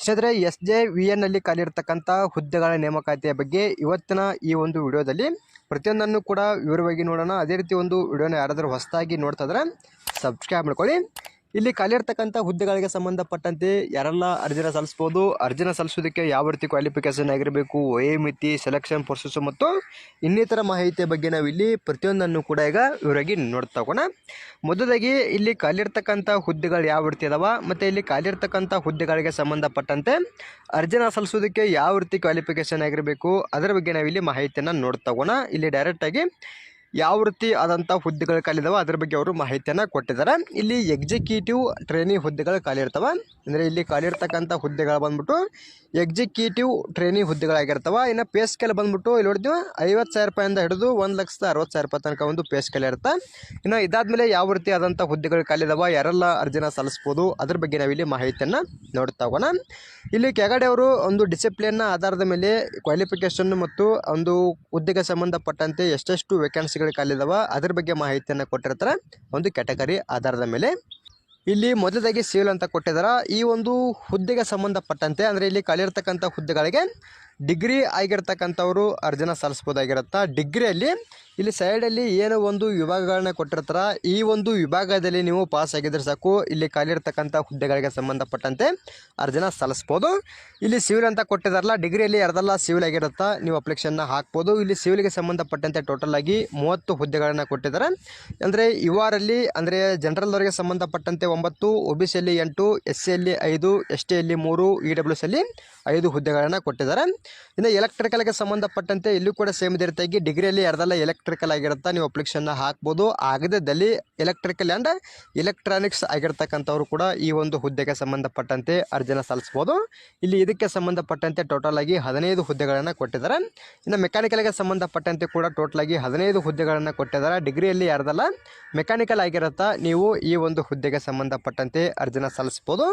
ಸ್ನೇಹಿತರೆ S J V ಎನ್ನಲ್ಲಿ ಖಾಲಿರ್ತಕ್ಕಂಥ ಹುದ್ದೆಗಳ ನೇಮಕಾತಿಯ ಬಗ್ಗೆ ಇವತ್ತಿನ ಈ ಒಂದು ವಿಡಿಯೋದಲ್ಲಿ ಪ್ರತಿಯೊಂದನ್ನು ಕೂಡ ವಿವರವಾಗಿ ನೋಡೋಣ. ಅದೇ ರೀತಿ ಒಂದು ವಿಡಿಯೋನ ಯಾರಾದರೂ ಹೊಸದಾಗಿ ನೋಡ್ತಾ ಇದ್ರೆ ಸಬ್ಸ್ಕ್ರೈಬ್ ಮಾಡ್ಕೊಳ್ಳಿ. ಇಲ್ಲಿ ಖಾಲಿರ್ತಕ್ಕಂಥ ಹುದ್ದೆಗಳಿಗೆ ಸಂಬಂಧಪಟ್ಟಂತೆ ಯಾರೆಲ್ಲ ಅರ್ಜಿನ ಸಲ್ಲಿಸ್ಬೋದು, ಅರ್ಜಿನ ಸಲ್ಲಿಸೋದಕ್ಕೆ ಯಾವ ರೀತಿ ಕ್ವಾಲಿಫಿಕೇಶನ್ ಆಗಿರಬೇಕು ವಯೋಮಿತಿ ಸೆಲೆಕ್ಷನ್ ಪ್ರೊಸೆಸ್ ಮತ್ತು ಇನ್ನಿತರ ಮಾಹಿತಿಯ ಬಗ್ಗೆ ನಾವು ಇಲ್ಲಿ ಪ್ರತಿಯೊಂದನ್ನು ಕೂಡ ಈಗ ವಿವರವಾಗಿ ನೋಡ್ತಾ ಹೋಗೋಣ. ಮೊದಲಾಗಿ ಇಲ್ಲಿ ಖಾಲಿರ್ತಕ್ಕಂಥ ಹುದ್ದೆಗಳು ಯಾವ ರೀತಿ ಅದಾವ, ಮತ್ತು ಇಲ್ಲಿ ಖಾಲಿರ್ತಕ್ಕಂಥ ಹುದ್ದೆಗಳಿಗೆ ಸಂಬಂಧಪಟ್ಟಂತೆ ಅರ್ಜಿನ ಸಲ್ಲಿಸೋದಕ್ಕೆ ಯಾವ ರೀತಿ ಕ್ವಾಲಿಫಿಕೇಶನ್ ಆಗಿರಬೇಕು, ಅದರ ಬಗ್ಗೆ ನಾವಿಲ್ಲಿ ಮಾಹಿತಿಯನ್ನು ನೋಡ್ತಾ ಹೋಗೋಣ. ಇಲ್ಲಿ ಡೈರೆಕ್ಟಾಗಿ ಯಾವ ರೀತಿ ಆದಂಥ ಹುದ್ದೆಗಳು ಖಾಲಿದಾವ ಅದ್ರ ಬಗ್ಗೆ ಅವರು ಮಾಹಿತಿಯನ್ನು ಕೊಟ್ಟಿದ್ದಾರೆ. ಇಲ್ಲಿ ಎಕ್ಸಿಕ್ಯೂಟಿವ್ ಟ್ರೈನಿ ಹುದ್ದೆಗಳು ಖಾಲಿ ಇರ್ತವೆ ಅಂದರೆ ಇಲ್ಲಿ ಖಾಲಿ ಇರ್ತಕ್ಕಂಥ ಹುದ್ದೆಗಳು ಬಂದ್ಬಿಟ್ಟು ಎಕ್ಸಿಕ್ಯೂಟಿವ್ ಟ್ರೈನಿ ಹುದ್ದೆಗಳಾಗಿರ್ತವೆ. ಇನ್ನು ಪೇ ಸ್ಕೇಲ್ ಬಂದ್ಬಿಟ್ಟು ಇಲ್ಲಿ ನೋಡಿದ್ವಿ, ಐವತ್ತು ಸಾವಿರ ರೂಪಾಯಿಂದ ಹಿಡಿದು ಒಂದು ಲಕ್ಷದ ಅರವತ್ತು ಸಾವಿರ ರೂಪಾಯಿ ತನಕ ಒಂದು ಪೇ ಸ್ಕೇಲ್ ಇರುತ್ತೆ. ಇನ್ನು ಇದಾದ್ಮೇಲೆ ಯಾವ ರೀತಿ ಆದಂಥ ಹುದ್ದೆಗಳು ಖಾಲಿದಾವೆ ಯಾರೆಲ್ಲ ಅರ್ಜಿನ ಸಲ್ಲಿಸ್ಬೋದು, ಅದ್ರ ಬಗ್ಗೆ ನಾವಿಲ್ಲಿ ಮಾಹಿತಿಯನ್ನು ನೋಡ್ತಾ ಹೋಗೋಣ. ಇಲ್ಲಿ ಕೆಗಡೆ ಅವರು ಒಂದು ಡಿಸಿಪ್ಲಿನ್ನ ಆಧಾರದ ಮೇಲೆ ಕ್ವಾಲಿಫಿಕೇಷನ್ ಮತ್ತು ಒಂದು ಹುದ್ದೆಗೆ ಸಂಬಂಧಪಟ್ಟಂತೆ ಎಷ್ಟೆಷ್ಟು ವೇಕೆನ್ಸಿಗಳು ಖಾಲಿದಾವ ಅದ್ರ ಬಗ್ಗೆ ಮಾಹಿತಿಯನ್ನು ಕೊಟ್ಟಿರ್ತಾರೆ. ಒಂದು ಕ್ಯಾಟಗರಿ ಆಧಾರದ ಮೇಲೆ. ಇಲ್ಲಿ ಮೊದಲದಾಗಿ ಸಿವಿಲ್ ಅಂತ ಕೊಟ್ಟಿದ್ದಾರೆ ಈ ಒಂದು ಹುದ್ದೆಗೆ ಸಂಬಂಧಪಟ್ಟಂತೆ, ಅಂದರೆ ಇಲ್ಲಿ ಖಾಲಿರ್ತಕ್ಕಂಥ ಹುದ್ದೆಗಳಿಗೆ ಡಿಗ್ರಿ ಆಗಿರ್ತಕ್ಕಂಥವರು ಅರ್ಜಿನ ಸಲ್ಲಿಸ್ಬೋದಾಗಿರುತ್ತೆ ಡಿಗ್ರಿಯಲ್ಲಿ ಇಲ್ಲಿ ಸೈಡಲ್ಲಿ ಏನೋ ಒಂದು ವಿಭಾಗಗಳನ್ನ ಕೊಟ್ಟಿರ್ತಾರೆ. ಈ ಒಂದು ವಿಭಾಗದಲ್ಲಿ ನೀವು ಪಾಸ್ ಆಗಿದ್ರೆ ಸಾಕು. ಇಲ್ಲಿ ಖಾಲಿರ್ತಕ್ಕಂಥ ಹುದ್ದೆಗಳಿಗೆ ಸಂಬಂಧಪಟ್ಟಂತೆ ಅರ್ಜಿನ ಸಲ್ಲಿಸ್ಬೋದು. ಇಲ್ಲಿ ಸಿವಿಲ್ ಅಂತ ಕೊಟ್ಟಿದಾರಲ್ಲ, ಡಿಗ್ರಿಯಲ್ಲಿ ಅರ್ಧಲ್ಲ ಸಿವಿಲ್ ಆಗಿರುತ್ತಾ ನೀವು ಅಪ್ಲಿಕೇಶನ್ನ ಹಾಕ್ಬೋದು. ಇಲ್ಲಿ ಸಿವಿಲ್ಗೆ ಸಂಬಂಧಪಟ್ಟಂತೆ ಟೋಟಲ್ ಆಗಿ ಮೂವತ್ತು ಹುದ್ದೆಗಳನ್ನು ಕೊಟ್ಟಿದ್ದಾರೆ ಅಂದರೆ ಇವರಲ್ಲಿ, ಅಂದರೆ ಜನರಲ್ದವರಿಗೆ ಸಂಬಂಧಪಟ್ಟಂತೆ ಒಂಬತ್ತು, ಒ ಬಿ ಸಿಯಲ್ಲಿ ಎಂಟು, ಎಸ್ ಸಿಯಲ್ಲಿ ಐದು, ಎಸ್ ಟಿಯಲ್ಲಿ ಮೂರು, ಇ ಡಬ್ಲ್ಯೂ ಸಿಯಲ್ಲಿ ಐದು ಹುದ್ದೆಗಳನ್ನು ಕೊಟ್ಟಿದ್ದಾರೆ ಇನ್ನು ಎಲೆಕ್ಟ್ರಿಕಲ್ಗೆ ಸಂಬಂಧಪಟ್ಟಂತೆ ಇಲ್ಲೂ ಕೂಡ ಸೇಮ್ ರೀತಿಯಾಗಿ, ಡಿಗ್ರಿಯಲ್ಲಿ ಯಾರ್ದೆಲ್ಲ ಎಲೆಕ್ಟ್ರಿಕಲ್ ಆಗಿರುತ್ತಾ ನೀವು ಅಪ್ಲಿಕೇಶನ್ನ ಹಾಕ್ಬೋದು. ಆಗದಲ್ಲಿ ಎಲೆಕ್ಟ್ರಿಕಲ್ ಆ್ಯಂಡ್ ಎಲೆಕ್ಟ್ರಾನಿಕ್ಸ್ ಆಗಿರ್ತಕ್ಕಂಥವ್ರು ಕೂಡ ಈ ಒಂದು ಹುದ್ದೆಗೆ ಸಂಬಂಧಪಟ್ಟಂತೆ ಅರ್ಜಿನ ಸಲ್ಲಿಸ್ಬೋದು. ಇಲ್ಲಿ ಇದಕ್ಕೆ ಸಂಬಂಧಪಟ್ಟಂತೆ ಟೋಟಲ್ ಆಗಿ ಹದಿನೈದು ಹುದ್ದೆಗಳನ್ನು ಕೊಟ್ಟಿದ್ದಾರೆ. ಇನ್ನು ಮೆಕ್ಯಾನಿಕಲ್ಗೆ ಸಂಬಂಧಪಟ್ಟಂತೆ ಕೂಡ ಟೋಟಲ್ ಆಗಿ ಹದಿನೈದು ಹುದ್ದೆಗಳನ್ನು ಕೊಟ್ಟಿದ್ದಾರೆ. ಡಿಗ್ರಿಯಲ್ಲಿ ಯಾರ್ದಲ್ಲ ಮೆಕ್ಯಾನಿಕಲ್ ಆಗಿರುತ್ತಾ ನೀವು ಈ ಒಂದು ಹುದ್ದೆಗೆ ಸಂಬಂಧಪಟ್ಟಂತೆ ಅರ್ಜಿನ ಸಲ್ಲಿಸ್ಬೋದು.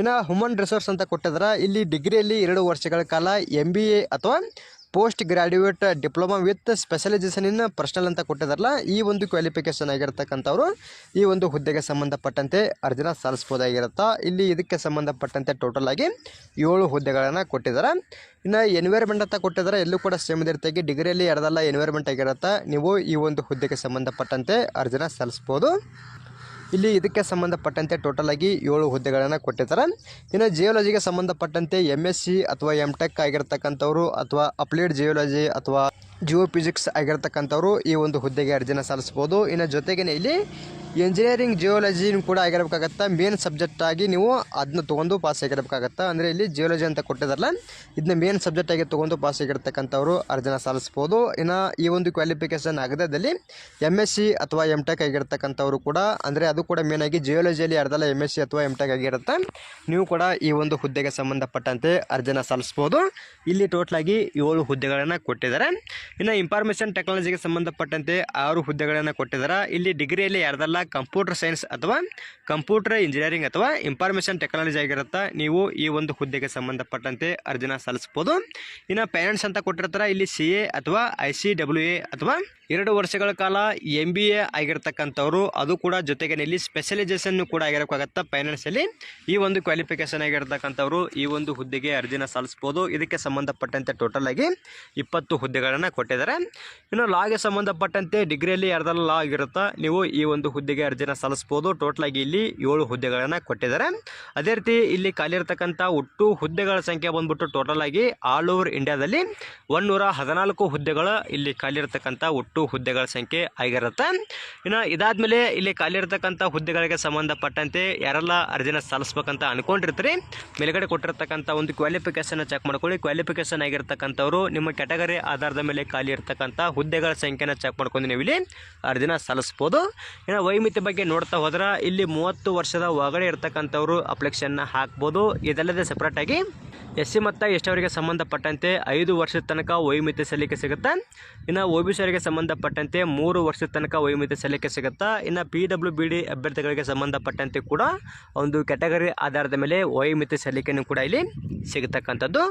ಇನ್ನು ಹ್ಯೂಮನ್ ರಿಸೋರ್ಸ್ ಅಂತ ಕೊಟ್ಟಿದ್ದಾರೆ. ಇಲ್ಲಿ ಡಿಗ್ರಿಯಲ್ಲಿ ಎರಡು ವರ್ಷಗಳ ಕಾಲ ಎ ಅಥವಾ post graduate diploma with specialisation in personnel ಅಂತ ಕೊಟ್ಟಿದಾರಲ್ಲ, ಈ ಒಂದು ಕ್ವಾಲಿಫಿಕೇಷನ್ ಆಗಿರ್ತಕ್ಕಂಥವ್ರು, ಈ ಒಂದು ಹುದ್ದೆಗೆ ಸಂಬಂಧಪಟ್ಟಂತೆ ಅರ್ಜಿನ ಸಲ್ಲಿಸ್ಬೋದಾಗಿರುತ್ತಾ ಇಲ್ಲಿ ಇದಕ್ಕೆ ಸಂಬಂಧಪಟ್ಟಂತೆ ಟೋಟಲ್ ಆಗಿ ಏಳು ಹುದ್ದೆಗಳನ್ನು ಕೊಟ್ಟಿದ್ದಾರೆ ಇನ್ನು ಎನ್ವೈರ್ಮೆಂಟ್ ಅಂತ ಕೊಟ್ಟಿದ್ದಾರೆ ಎಲ್ಲೂ ಕೂಡ ಸೇಮ್ ಇದೇ ರೀತಿಯಾಗಿ ಡಿಗ್ರಿಯಲ್ಲಿ ಎರಡಲ್ಲ ಎನ್ವೈರ್ಮೆಂಟ್ ಆಗಿರುತ್ತೆ, ನೀವು ಈ ಒಂದು ಹುದ್ದೆಗೆ ಸಂಬಂಧಪಟ್ಟಂತೆ ಅರ್ಜಿನ ಸಲ್ಲಿಸ್ಬೋದು ಇಲ್ಲಿ ಇದಕ್ಕೆ ಸಂಬಂಧಪಟ್ಟಂತೆ ಟೋಟಲ್ ಆಗಿ ಏಳು ಹುದ್ದೆಗಳನ್ನು ಕೊಟ್ಟಿದ್ದಾರೆ ಇನ್ನು ಜಿಯೋಲಜಿಗೆ ಸಂಬಂಧಪಟ್ಟಂತೆ ಎಂ ಎಸ್ ಸಿ ಅಥವಾ ಎಂ ಟೆಕ್ ಆಗಿರ್ತಕ್ಕಂಥವ್ರು ಅಥವಾ ಅಪ್ಲೈಡ್ ಜಿಯೋಲಜಿ ಅಥವಾ ಜಿಯೋ ಫಿಸಿಕ್ಸ್ ಆಗಿರ್ತಕ್ಕಂಥವ್ರು ಈ ಒಂದು ಹುದ್ದೆಗೆ ಅರ್ಜಿನ ಸಲ್ಲಿಸ್ಬೋದು ಇನ್ನು ಜೊತೆಗೇ ಇಲ್ಲಿ ಇಂಜಿನಿಯರಿಂಗ್ ಜಿಯೋಲಜಿ ಕೂಡ ಆಗಿರಬೇಕಾಗತ್ತಾ. ಮೇನ್ ಸಬ್ಜೆಕ್ಟ್ ಆಗಿ ನೀವು ಅದನ್ನ ತೊಗೊಂಡು ಪಾಸ್ ಆಗಿರಬೇಕಾಗತ್ತಾ. ಅಂದರೆ ಇಲ್ಲಿ ಜಿಯೋಲಜಿ ಅಂತ ಕೊಟ್ಟಿದಾರಲ್ಲ ಇದನ್ನ ಮೇನ್ ಸಬ್ಜೆಕ್ಟ್ ಆಗಿ ತೊಗೊಂಡು ಪಾಸ್ ಆಗಿರ್ತಕ್ಕಂಥವ್ರು ಅರ್ಜಿನ ಸಲ್ಲಿಸ್ಬೋದು ಇನ್ನು ಈ ಒಂದು ಕ್ವಾಲಿಫಿಕೇಷನ್ ಆಗದಲ್ಲಿ ಎಂ ಎಸ್ ಸಿ ಅಥವಾ ಎಂ ಟೆಕ್ ಆಗಿರ್ತಕ್ಕಂಥವ್ರು ಕೂಡ, ಅಂದರೆ ಅದು ಕೂಡ ಮೇನ್ ಆಗಿ ಜಿಯೋಲಜಿಯಲ್ಲಿ ಅರ್ಧಲ್ಲ ಎಂ ಎಸ್ ಸಿ ಅಥವಾ ಎಂ ಟೆಕ್ ಆಗಿರುತ್ತೆ, ನೀವು ಕೂಡ ಈ ಒಂದು ಹುದ್ದೆಗೆ ಸಂಬಂಧಪಟ್ಟಂತೆ ಅರ್ಜನ ಸಲ್ಲಿಸ್ಬೋದು ಇಲ್ಲಿ ಟೋಟಲ್ ಆಗಿ ಏಳು ಹುದ್ದೆಗಳನ್ನು ಕೊಟ್ಟಿದ್ದಾರೆ. ಇನ್ನು ಇನ್ಫಾರ್ಮೇಷನ್ ಟೆಕ್ನಾಲಜಿಗೆ ಸಂಬಂಧಪಟ್ಟಂತೆ ಆರು ಹುದ್ದೆಗಳನ್ನು ಕೊಟ್ಟಿದ್ದಾರೆ. ಇಲ್ಲಿ ಡಿಗ್ರಿಯಲ್ಲಿ ಯಾರ್ದಲ್ಲ ಕಂಪ್ಯೂಟರ್ ಸೈನ್ಸ್ ಅಥವಾ ಕಂಪ್ಯೂಟರ್ ಇಂಜಿನಿಯರಿಂಗ್ ಅಥವಾ ಇನ್ಫಾರ್ಮೇಷನ್ ಟೆಕ್ನಾಲಜಿ ಆಗಿರುತ್ತೆ ನೀವು ಈ ಒಂದು ಹುದ್ದೆಗೆ ಸಂಬಂಧಪಟ್ಟಂತೆ ಅರ್ಜಿನ ಸಲ್ಲಿಸ್ಬೋದು ಇನ್ನು ಪೇರೆಂಟ್ಸ್ ಅಂತ ಕೊಟ್ಟಿರ್ತಾರೆ, ಇಲ್ಲಿ ಸಿ ಎ ಅಥವಾ ಐ ಸಿ ಡಬ್ಲ್ಯೂ ಎ ಅಥವಾ ಎರಡು ವರ್ಷಗಳ ಕಾಲ ಎಂ ಬಿ ಎ ಆಗಿರ್ತಕ್ಕಂಥವ್ರು, ಅದು ಕೂಡ ಜೊತೆಗೆ ಇಲ್ಲಿ ಸ್ಪೆಷಲೈಸೇಷನ್ ಕೂಡ ಆಗಿರೋಕ್ಕಾಗತ್ತಾ ಫೈನಾನ್ಸಲ್ಲಿ ಈ ಒಂದು ಕ್ವಾಲಿಫಿಕೇಷನ್ ಆಗಿರ್ತಕ್ಕಂಥವ್ರು, ಈ ಒಂದು ಹುದ್ದೆಗೆ ಅರ್ಜಿನ ಸಲ್ಲಿಸ್ಬೋದು. ಇದಕ್ಕೆ ಸಂಬಂಧಪಟ್ಟಂತೆ ಟೋಟಲ್ ಆಗಿ ಇಪ್ಪತ್ತು ಹುದ್ದೆಗಳನ್ನು ಕೊಟ್ಟಿದ್ದಾರೆ. ಇನ್ನು ಲಾಗೆ ಸಂಬಂಧಪಟ್ಟಂತೆ ಡಿಗ್ರಿಯಲ್ಲಿ ಯಾರ್ದೆಲ್ಲ ಲಾ ಆಗಿರುತ್ತಾ, ನೀವು ಈ ಒಂದು ಹುದ್ದೆಗೆ ಅರ್ಜಿನ ಸಲ್ಲಿಸ್ಬೋದು. ಟೋಟಲ್ ಆಗಿ ಇಲ್ಲಿ ಏಳು ಹುದ್ದೆಗಳನ್ನು ಕೊಟ್ಟಿದ್ದಾರೆ. ಅದೇ ರೀತಿ ಇಲ್ಲಿ ಖಾಲಿ ಇರತಕ್ಕಂಥ ಒಟ್ಟು ಹುದ್ದೆಗಳ ಸಂಖ್ಯೆ ಬಂದ್ಬಿಟ್ಟು ಟೋಟಲ್ ಆಗಿ ಆಲ್ ಓವರ್ ಇಂಡಿಯಾದಲ್ಲಿ ಒನ್ನೂರ ಹದಿನಾಲ್ಕು ಹುದ್ದೆಗಳ ಇಲ್ಲಿ ಖಾಲಿ ಇರತಕ್ಕಂಥ ಒಟ್ಟು ಹುದ್ದೆಗಳ ಸಂಖ್ಯೆ ಆಗಿರುತ್ತೆ. ಇನ್ನು ಇದಾದ್ಮೇಲೆ ಇಲ್ಲಿ ಖಾಲಿ ಇರತಕ್ಕಂಥ ಹುದ್ದೆಗಳಿಗೆ ಸಂಬಂಧಪಟ್ಟಂತೆ ಯಾರೆಲ್ಲ ಅರ್ಜಿನ ಸಲ್ಲಿಸ್ಬೇಕಂತ ಅನ್ಕೊಂಡಿರ್ತೀರಿ, ಮೇಲ್ಗಡೆ ಕೊಟ್ಟಿರ್ತಕ್ಕಂಥ ಒಂದು ಕ್ವಾಲಿಫಿಕೇಶನ್ ಚೆಕ್ ಮಾಡ್ಕೊಳ್ಳಿ. ಕ್ವಾಲಿಫಿಕೇಶನ್ ಆಗಿರ್ತಕ್ಕಂಥವ್ರು ನಿಮ್ಮ ಕ್ಯಾಟಗರಿ ಆಧಾರದ ಮೇಲೆ ಖಾಲಿ ಇರ್ತಕ್ಕಂಥ ಹುದ್ದೆಗಳ ಸಂಖ್ಯೆನ ಚೆಕ್ ಮಾಡ್ಕೊಂಡು ನೀವು ಇಲ್ಲಿ ಅರ್ಜಿನ ಸಲ್ಲಿಸ್ಬೋದು. ಇನ್ನು ವೈಮಿತಿ ಬಗ್ಗೆ ನೋಡ್ತಾ ಹೋದ್ರೆ ಇಲ್ಲಿ ಮೂವತ್ತು ವರ್ಷದ ಒಳಗಡೆ ಇರ್ತಕ್ಕಂಥವ್ರು ಅಪ್ಲಿಕೇಶನ್ನ ಹಾಕ್ಬೋದು. ಇದಲ್ಲದೆ ಸಪ್ರೇಟಾಗಿ ಎಸ್ ಸಿ ಮತ್ತು ಎಸ್ ಅವರಿಗೆ ಸಂಬಂಧಪಟ್ಟಂತೆ ಐದು ವರ್ಷದ ತನಕ ವೈಮಿತಿ ಸಲ್ಲಿಕೆ ಸಿಗುತ್ತೆ. ಇನ್ನು ಒ ಬಿ ಸಿ ಅವರಿಗೆ ಸಂಬಂಧಪಟ್ಟಂತೆ ಮೂರು ವರ್ಷದ ತನಕ ವಯೋಮಿತಿ ಸಲ್ಲಿಕೆ ಸಿಗುತ್ತಾ, ಇನ್ನು ಪಿ ಡಬ್ಲ್ಯೂ ಬಿ ಡಿ ಅಭ್ಯರ್ಥಿಗಳಿಗೆ ಸಂಬಂಧಪಟ್ಟಂತೆ ಕೂಡ ಒಂದು ಕ್ಯಾಟಗರಿ ಆಧಾರದ ಮೇಲೆ ವಯೋಮಿತಿ ಸಲ್ಲಿಕೆಯೂ ಕೂಡ ಇಲ್ಲಿ ಸಿಗತಕ್ಕಂಥದ್ದು.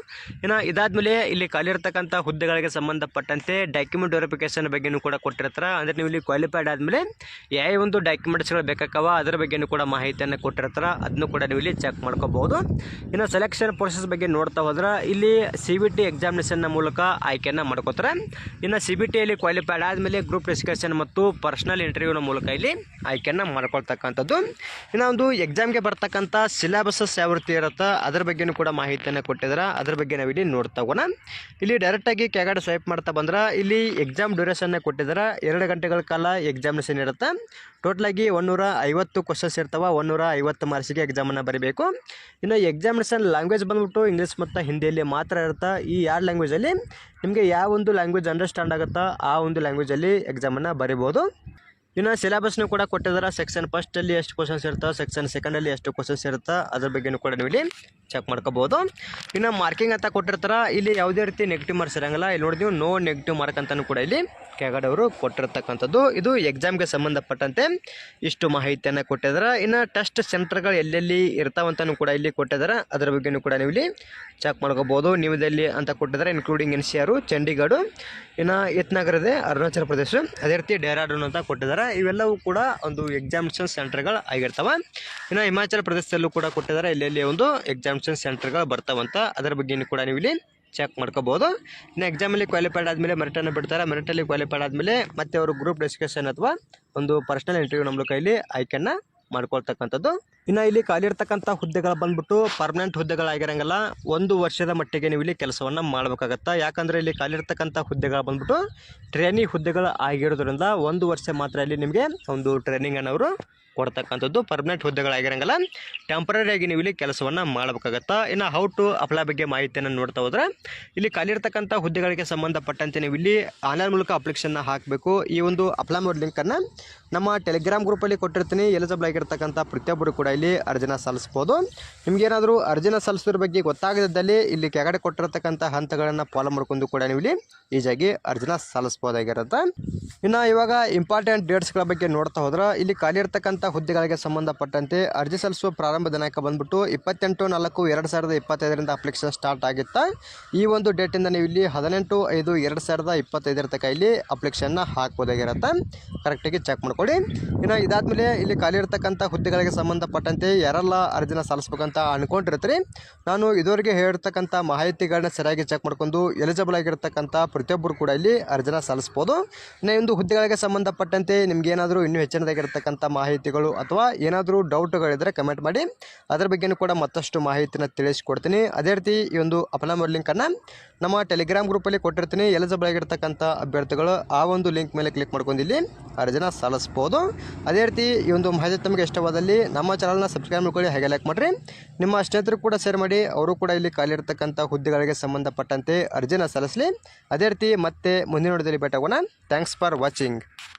ಇನ್ನು ಇದಾದಮೇಲೆ ಇಲ್ಲಿ ಖಾಲಿರ್ತಕ್ಕಂಥ ಹುದ್ದೆಗಳಿಗೆ ಸಂಬಂಧಪಟ್ಟಂತೆ ಡಾಕ್ಯುಮೆಂಟ್ ವೆರಿಫಿಕೇಶನ್ ಬಗ್ಗೆನೂ ಕೂಡ ಕೊಟ್ಟಿರ್ತಾರೆ. ಅಂದರೆ ನೀವು ಇಲ್ಲಿ ಕ್ವಾಲಿಫೈಡ್ ಆದಮೇಲೆ ಯಾವ ಒಂದು ಡಾಕ್ಯುಮೆಂಟ್ಸ್ಗಳು ಬೇಕಾಗವ ಅದರ ಬಗ್ಗೆನೂ ಕೂಡ ಮಾಹಿತಿಯನ್ನು ಕೊಟ್ಟಿರ್ತಾರೆ. ಅದನ್ನು ಕೂಡ ನೀವು ಇಲ್ಲಿ ಚೆಕ್ ಮಾಡ್ಕೋಬಹುದು. ಇನ್ನು ಸೆಲೆಕ್ಷನ್ ಪ್ರೊಸೆಸ್ ಬಗ್ಗೆ ನೋಡ್ತಾ ಹೋದ್ರೆ ಇಲ್ಲಿ ಸಿ ಬಿ ಟಿ ಎಕ್ಸಾಮಿನೇಷನ್ನ ಮೂಲಕ ಆಯ್ಕೆಯನ್ನು ಮಾಡ್ಕೋತಾರೆ. ಇನ್ನು ಸಿ ಬಿ ಟಿಯಲ್ಲಿ ಕ್ವಾಲಿಫೈಡ್ ಆದಮೇಲೆ ಗ್ರೂಪ್ ಡಿಸ್ಕಷನ್ ಮತ್ತು ಪರ್ಸ್ನಲ್ ಇಂಟರ್ವ್ಯೂನ ಮೂಲಕ ಇಲ್ಲಿ ಆಯ್ಕೆಯನ್ನು ಮಾಡ್ಕೊಳ್ತಕ್ಕಂಥದ್ದು. ಇನ್ನೊಂದು ಎಕ್ಸಾಮ್ಗೆ ಬರ್ತಕ್ಕಂಥ ಸಿಲೆಬಸಸ್ ಯಾವ ರೀತಿ ಇರುತ್ತೆ ಅದರ ಬಗ್ಗೆನೂ ಕೂಡ ಮಾಹಿತಿಯನ್ನು ಕೊಟ್ಟಿದ್ದಾರೆ ಅದ್ರ ಬಗ್ಗೆ ನಾವು ಇಲ್ಲಿ ನೋಡ್ತಾ ಹೋಗೋಣ. ಇಲ್ಲಿ ಡೈರೆಕ್ಟಾಗಿ ಕೆಳಗಡೆ ಸ್ವೈಪ್ ಮಾಡ್ತಾ ಬಂದ್ರೆ ಇಲ್ಲಿ ಎಕ್ಸಾಮ್ ಡ್ಯೂರೇಷನ್ನ ಕೊಟ್ಟಿದ್ದಾರೆ ಎರಡು ಗಂಟೆಗಳ ಕಾಲ ಎಕ್ಸಾಮಿನೇಷನ್ ಇರುತ್ತೆ. ಟೋಟಲಾಗಿ ಒಂದೂರ ಐವತ್ತು ಕ್ವಶನ್ಸ್ ಇರ್ತಾವೆ. ಒಂದೂರ ಐವತ್ತು ಮಾರ್ಕ್ಸಿಗೆ ಎಕ್ಸಾಮನ್ನು ಬರೀಬೇಕು. ಇನ್ನು ಎಕ್ಸಾಮಿನೇಷನ್ ಲ್ಯಾಂಗ್ವೇಜ್ ಬಂದ್ಬಿಟ್ಟು ಇಂಗ್ಲೀಷ್ ಮತ್ತು ಹಿಂದಿಯಲ್ಲಿ ಮಾತ್ರ ಇರುತ್ತೆ? ಈ ಎರಡು ಲ್ಯಾಂಗ್ವೇಜಲ್ಲಿ ನಿಮಗೆ ಯಾವ ಒಂದು ಲ್ಯಾಂಗ್ವೇಜ್ ಅಂಡರ್ಸ್ಟ್ಯಾಂಡ್ ಆಗುತ್ತೋ ಆ ಒಂದು ಲ್ಯಾಂಗ್ವೇಜಲ್ಲಿ ಎಕ್ಸಾಮನ್ನು ಬರಿಬೋದು. ಇನ್ನು ಸಿಲೆಬಸ್ನು ಕೂಡ ಕೊಟ್ಟಿದ್ದಾರೆ ಸೆಕ್ಷನ್ ಫಸ್ಟಲ್ಲಿ ಎಷ್ಟು ಕ್ವಶನ್ಸ್ ಇರ್ತಾವೆ ಸೆಕ್ಷನ್ ಸೆಕೆಂಡಲ್ಲಿ ಎಷ್ಟು ಕ್ವಶನ್ಸ್ ಇರುತ್ತೆ, ಅದ್ರ ಬಗ್ಗೆನೂ ಕೂಡ ನೀವು ಇಲ್ಲಿ ಚೆಕ್ ಮಾಡ್ಕೋಬೋದು. ಇನ್ನು ಮಾರ್ಕಿಂಗ್ ಅಂತ ಕೊಟ್ಟಿರ್ತಾರೆ, ಇಲ್ಲಿ ಯಾವುದೇ ರೀತಿ ನೆಗೆಟಿವ್ ಮಾರ್ಕ್ಸ್ ಇರಂಗಿಲ್ಲ. ಇಲ್ಲಿ ನೋಡಿದ್ವಿ ನೋ ನೆಗೆಟಿವ್ ಮಾರ್ಕ್ ಅಂತಲೂ ಕೂಡ ಇಲ್ಲಿ ಕೆಳಗಡೆ ಅವರು ಕೊಟ್ಟಿರ್ತಕ್ಕಂಥದ್ದು. ಇದು ಎಕ್ಸಾಮ್ಗೆ ಸಂಬಂಧಪಟ್ಟಂತೆ ಇಷ್ಟು ಮಾಹಿತಿಯನ್ನು ಕೊಟ್ಟಿದ್ದಾರೆ ಇನ್ನು ಟೆಸ್ಟ್ ಸೆಂಟರ್ಗಳು ಎಲ್ಲೆಲ್ಲಿ ಇರ್ತಾವಂತನೂ ಕೂಡ ಇಲ್ಲಿ ಕೊಟ್ಟಿದ್ದಾರೆ ಅದರ ಬಗ್ಗೆನೂ ಕೂಡ ನೀವು ಇಲ್ಲಿ ಚೆಕ್ ಮಾಡ್ಕೋಬೋದು. ನೀವು ದೆಹಲಿ ಅಂತ ಕೊಟ್ಟಿದ್ದಾರೆ ಇನ್ಕ್ಲೂಡಿಂಗ್ ಎನ್ ಸಿ ಆರು, ಚಂಡೀಗಢ, ಇನ್ನು ಯತ್ನಗರ ಇದೆ, ಅರುಣಾಚಲ ಪ್ರದೇಶ. ಅದೇ ರೀತಿ ಡೇರಾಡೂನ್ ಅಂತ ಕೊಟ್ಟಿದ್ದಾರೆ ಇವೆಲ್ಲವೂ ಕೂಡ ಒಂದು ಎಕ್ಸಾಮಿನೇಷನ್ ಸೆಂಟರ್ಗಳು ಆಗಿರ್ತವೆ. ಇನ್ನು ಹಿಮಾಚಲ ಪ್ರದೇಶದಲ್ಲೂ ಕೂಡ ಕೊಟ್ಟಿದ್ದಾರೆ. ಇಲ್ಲಿ ಒಂದು ಎಕ್ಸಾಮಿನೇಷನ್ ಸೆಂಟರ್ಗಳು ಬರ್ತಾವಂತ ಅದರ ಬಗ್ಗೆ ಕೂಡ ನೀವು ಇಲ್ಲಿ ಚೆಕ್ ಮಾಡ್ಕೋಬೋದು. ಇನ್ನು ಎಕ್ಸಾಮಲ್ಲಿ ಕ್ವಾಲಿಫೈಡ್ ಆದಮೇಲೆ ಮೆರಿಟನ್ನು ಬಿಡ್ತಾರೆ. ಮೆರಿಟಲ್ಲಿ ಕ್ವಾಲಿಫೈಡ್ ಆದಮೇಲೆ ಮತ್ತೆ ಅವರು ಗ್ರೂಪ್ ಡಿಸ್ಕಷನ್ ಅಥವಾ ಒಂದು ಪರ್ಸನಲ್ ಇಂಟರ್ವ್ಯೂ ನಮ್ಮ ಕೈಲಿ ಆಯ್ಕೆಯನ್ನು ಮಾಡ್ಕೊಳ್ತಕ್ಕಂಥದ್ದು. ಇನ್ನು ಇಲ್ಲಿ ಖಾಲಿ ಇರ್ತಕ್ಕಂಥ ಹುದ್ದೆಗಳು ಬಂದ್ಬಿಟ್ಟು ಪರ್ಮನೆಂಟ್ ಹುದ್ದೆಗಳಾಗಿರಂಗಿಲ್ಲ, ಒಂದು ವರ್ಷದ ಮಟ್ಟಿಗೆ ನೀವು ಇಲ್ಲಿ ಕೆಲಸವನ್ನು ಮಾಡಬೇಕಾಗತ್ತೆ? ಯಾಕಂದರೆ ಇಲ್ಲಿ ಖಾಲಿ ಇರ್ತಕ್ಕಂಥ ಹುದ್ದೆಗಳು ಬಂದ್ಬಿಟ್ಟು ಟ್ರೈನಿ ಹುದ್ದೆಗಳು ಆಗಿರೋದ್ರಿಂದ ಒಂದು ವರ್ಷ ಮಾತ್ರ ಇಲ್ಲಿ ನಿಮಗೆ ಒಂದು ಟ್ರೈನಿಂಗನ್ನು ಅವರು ಕೊಡ್ತಕ್ಕಂಥದ್ದು ಪರ್ಮನೆಂಟ್ ಹುದ್ದೆಗಳಾಗಿರಂಗಿಲ್ಲ ಟೆಂಪ್ರರಿಯಾಗಿ ನೀವು ಇಲ್ಲಿ ಕೆಲಸವನ್ನು ಮಾಡಬೇಕಾಗತ್ತಾ? ಇನ್ನು ಹೌ ಟು ಅಪ್ಲೈ ಬಗ್ಗೆ ಮಾಹಿತಿಯನ್ನು ನೋಡ್ತಾ ಹೋದ್ರೆ, ಇಲ್ಲಿ ಖಾಲಿ ಇರ್ತಕ್ಕಂಥ ಹುದ್ದೆಗಳಿಗೆ ಸಂಬಂಧಪಟ್ಟಂತೆ ನೀವು ಇಲ್ಲಿ ಆನ್ಲೈನ್ ಮೂಲಕ ಅಪ್ಲಿಕೇಶನ್ನ ಹಾಕಬೇಕು. ಈ ಒಂದು ಅಪ್ಲೈ ಮಾಡೋ ಲಿಂಕನ್ನು ನಮ್ಮ ಟೆಲಿಗ್ರಾಮ್ ಗ್ರೂಪಲ್ಲಿ ಕೊಟ್ಟಿರ್ತೀನಿ. ಎಲಿಜಿಬಲ್ ಆಗಿರ್ತಕ್ಕಂಥ ಪ್ರತಿಯೊಬ್ಬರು ಕೂಡ ಇಲ್ಲಿ ಅರ್ಜಿನ ಸಲ್ಲಿಸ್ಬೋದು. ನಿಮಗೇನಾದರೂ ಅರ್ಜಿನ ಸಲ್ಲಿಸೋದ್ರ ಬಗ್ಗೆ ಗೊತ್ತಾಗದಿದ್ದಲ್ಲಿ ಇಲ್ಲಿ ಕೆಳಗಡೆ ಕೊಟ್ಟಿರತಕ್ಕಂಥ ಹಂತಗಳನ್ನು ಫಾಲೋ ಮಾಡ್ಕೊಂಡು ಕೂಡ ನೀವು ಇಲ್ಲಿ ಈಜಾಗಿ ಅರ್ಜಿನ ಸಲ್ಲಿಸ್ಬೋದಾಗಿರುತ್ತೆ ಇನ್ನು ಇವಾಗ ಇಂಪಾರ್ಟೆಂಟ್ ಡೇಟ್ಸ್ಗಳ ಬಗ್ಗೆ ನೋಡ್ತಾ ಹೋದ್ರೆ ಇಲ್ಲಿ ಖಾಲಿ ಇರ್ತಕ್ಕಂಥ ಹುದ್ದೆಗಳಿಗೆ ಸಂಬಂಧಪಟ್ಟಂತೆ ಅರ್ಜಿ ಸಲ್ಲಿಸುವ ಪ್ರಾರಂಭ ದಿನಾಂಕ ಬಂದ್ಬಿಟ್ಟು ಇಪ್ಪತ್ತೆಂಟು ನಾಲ್ಕು ಎರಡು ಸಾವಿರದ ಇಪ್ಪತ್ತೈದರಿಂದ ಅಪ್ಲಿಕೇಶನ್ ಸ್ಟಾರ್ಟ್ ಆಗುತ್ತೆ. ಈ ಒಂದು ಡೇಟಿಂದ ನೀವು ಇಲ್ಲಿ ಹದಿನೆಂಟು ಐದು ಎರಡು ಸಾವಿರದ ಇಪ್ಪತ್ತೈದರ ತನಕ ಇಲ್ಲಿ ಅಪ್ಲಿಕೇಶನ್ನ ಹಾಕ್ಬೋದಾಗಿರುತ್ತೆ ಕರೆಕ್ಟಾಗಿ ಚೆಕ್ ಮಾಡ್ಕೊಳ್ಳಿ. ಇನ್ನು ಇದಾದಮೇಲೆ ಇಲ್ಲಿ ಖಾಲಿ ಇರ್ತಕ್ಕಂಥ ಹುದ್ದೆಗಳಿಗೆ ಸಂಬಂಧಪಟ್ಟಂತೆ ಯಾರೆಲ್ಲ ಅರ್ಜಿನ ಸಲ್ಲಿಸ್ಬೇಕಂತ ಅನ್ಕೊಂಡಿರ್ತೀರಿ? ನಾನು ಇದುವರೆಗೆ ಹೇಳಿರ್ತಕ್ಕಂಥ ಮಾಹಿತಿಗಳನ್ನ ಸರಿಯಾಗಿ ಚೆಕ್ ಮಾಡ್ಕೊಂಡು ಎಲಿಜಿಬಲ್ ಆಗಿರ್ತಕ್ಕಂಥ ಪ್ರತಿಯೊಬ್ಬರು ಕೂಡ ಇಲ್ಲಿ ಅರ್ಜಿನ ಸಲ್ಲಿಸ್ಬೋದು. ಇನ್ನು ಒಂದು ಹುದ್ದೆಗಳಿಗೆ ಸಂಬಂಧಪಟ್ಟಂತೆ ನಿಮ್ಗೆ ಏನಾದರೂ ಇನ್ನೂ ಹೆಚ್ಚಿನದಾಗಿರ್ತಕ್ಕಂಥ ಮಾಹಿತಿಗಳು ಅಥವಾ ಏನಾದರೂ ಡೌಟ್ಗಳಿದ್ದರೆ ಕಮೆಂಟ್ ಮಾಡಿ. ಅದರ ಬಗ್ಗೆನೂ ಕೂಡ ಮತ್ತಷ್ಟು ಮಾಹಿತಿನ ತಿಳಿಸ್ಕೊಡ್ತೀನಿ. ಅದೇ ರೀತಿ ಈ ಒಂದು ಅಪ್ಲೈ ಮಾಡೋ ಲಿಂಕನ್ನು ನಮ್ಮ ಟೆಲಿಗ್ರಾಮ್ ಗ್ರೂಪಲ್ಲಿ ಕೊಟ್ಟಿರ್ತೀನಿ. ಎಲಿಜಿಬಲ್ ಆಗಿರ್ತಕ್ಕಂಥ ಅಭ್ಯರ್ಥಿಗಳು ಆ ಒಂದು ಲಿಂಕ್ ಮೇಲೆ ಕ್ಲಿಕ್ ಮಾಡ್ಕೊಂಡು ಇಲ್ಲಿ ಅರ್ಜಿನ ಸಲ್ಲಿಸ್ಬೋದು. ಅದೇ ರೀತಿ ಈ ಒಂದು ಮಾಹಿತಿ ತಮಗೆ ಇಷ್ಟವಾದಲ್ಲಿ ನಮ್ಮ ಚಾನಲ್ನ ಸಬ್ಸ್ಕ್ರೈಬ್ ಮಾಡ್ಕೊಳ್ಳಿ, ಹಾಗೆ ಲೈಕ್ ಮಾಡಿರಿ. ನಿಮ್ಮ ಸ್ನೇಹಿತರು ಕೂಡ ಶೇರ್ ಮಾಡಿ, ಅವರು ಕೂಡ ಇಲ್ಲಿ ಖಾಲಿ ಇರ್ತಕ್ಕಂಥ ಹುದ್ದೆಗಳಿಗೆ ಸಂಬಂಧಪಟ್ಟಂತೆ ಅರ್ಜಿನ ಸಲ್ಲಿಸಲಿ. ಅದೇ ರೀತಿ ಮತ್ತೆ ಮುಂದಿನ ನೋಡಿದಲ್ಲಿ ಭೇಟಾಗೋಣ ಥ್ಯಾಂಕ್ಸ್ ಫಾರ್ ವಾಚಿಂಗ್